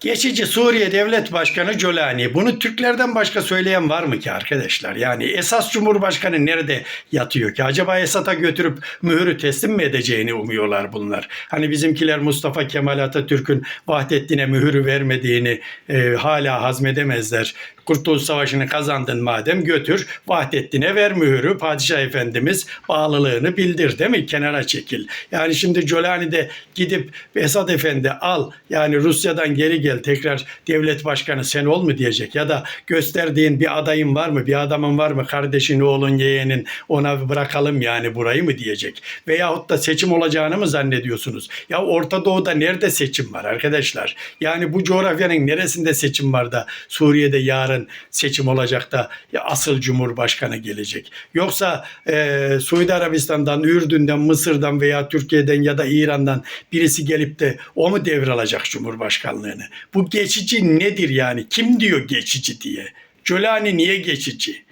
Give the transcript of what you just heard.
Geçici Suriye Devlet Başkanı Jolani. Bunu Türklerden başka söyleyen var mı ki arkadaşlar? Yani esas Cumhurbaşkanı nerede yatıyor ki? Acaba Esad'a götürüp mühürü teslim mi edeceğini umuyorlar bunlar? Hani bizimkiler Mustafa Kemal Atatürk'ün Vahdettin'e mühürü vermediğini e, hala hazmedemezler. Kurtuluş Savaşı'nı kazandın madem götür. Vahdettin'e ver mühürü. Padişah Efendimiz bağlılığını bildir. Değil mi? Kenara çekil. Yani şimdi Jolani de gidip Esad Efendi al. Yani Rusya'dan geri gel. Tekrar devlet başkanı sen ol mu diyecek? Ya da gösterdiğin bir adayın var mı? Bir adamın var mı? Kardeşin oğlun yeğenin ona bırakalım yani burayı mı diyecek? Veyahut da seçim olacağını mı zannediyorsunuz? Ya Orta Doğu'da nerede seçim var arkadaşlar? Yani bu coğrafyanın neresinde seçim var da Suriye'de yarın seçim olacak da asıl cumhurbaşkanı gelecek yoksa e, Suudi Arabistan'dan Ürdün'den Mısır'dan veya Türkiye'den ya da İran'dan birisi gelip de o mu devralacak Cumhurbaşkanlığını? Bu geçici nedir yani? Kim diyor geçici diye? Jolani niye geçici?